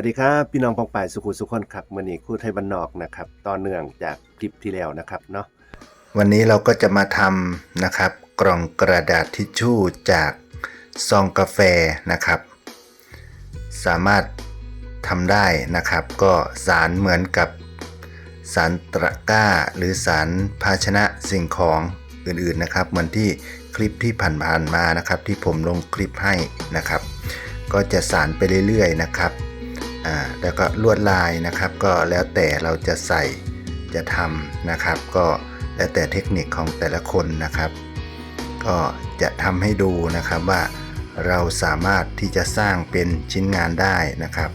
วัสดีครับ พี่น้องปองป่ายสุขุสุขคนครับมื่อนี้คู่ไทยบ้านนอกนะครับต่อเนื่องจากคลิปที่แล้วนะครับเนาะวันนี้เราก็จะมาทำนะครับ กล่องกระดาษทิชชู่จากซองกาแฟนะครับ สามารถทำได้นะครับ ก็สารเหมือนกับสารตะกร้า หรือสารภาชนะสิ่งของอื่นๆนะครับ เหมือนที่คลิปที่ผ่านๆมานะครับ ที่ผมลงคลิปให้นะครับ ก็จะสารไปเรื่อยๆนะครับ อ่าแล้วก็ลวดลายนะครับ ก็แล้วแต่เราจะใส่จะทำนะครับ ก็แล้วแต่เทคนิคของแต่ละคนนะครับ ก็จะทำให้ดูนะครับว่าเราสามารถที่จะสร้างเป็นชิ้นงานได้นะครับ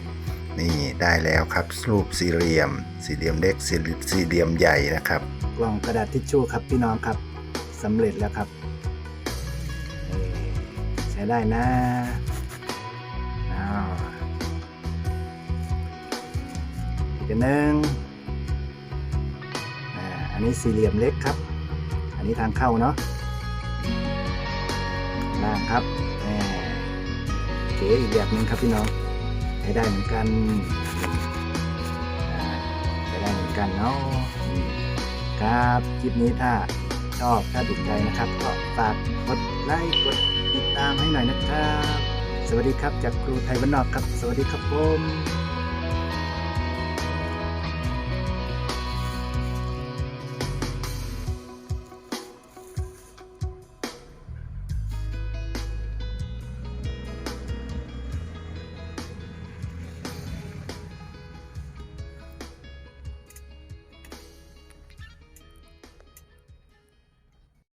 นี่ได้แล้วครับรูปสี่เหลี่ยม สี่เหลี่ยมเล็กสี่สี่เหลี่ยมใหญ่นะครับ กล่องกระดาษทิชชู่ครับพี่น้องครับสำเร็จแล้วครับใช้ได้นะ อีกอันหนึ่งอ่าอันนี้สี่เหลี่ยมเล็กครับ อันนี้ทางเข้าเนาะล่างครับเก๋อีกแบบหนึ่งครับพี่น้องใช้ได้เหมือนกันใช้ได้เหมือนกันเนาะครับคลิปนี้ถ้าชอบถ้าถูกใจนะครับ ก็ฝากกดไลค์กดติดตามให้หน่อยนะครับ สวัสดีครับจากครูไทยบ้านนอกครับ สวัสดีครับผม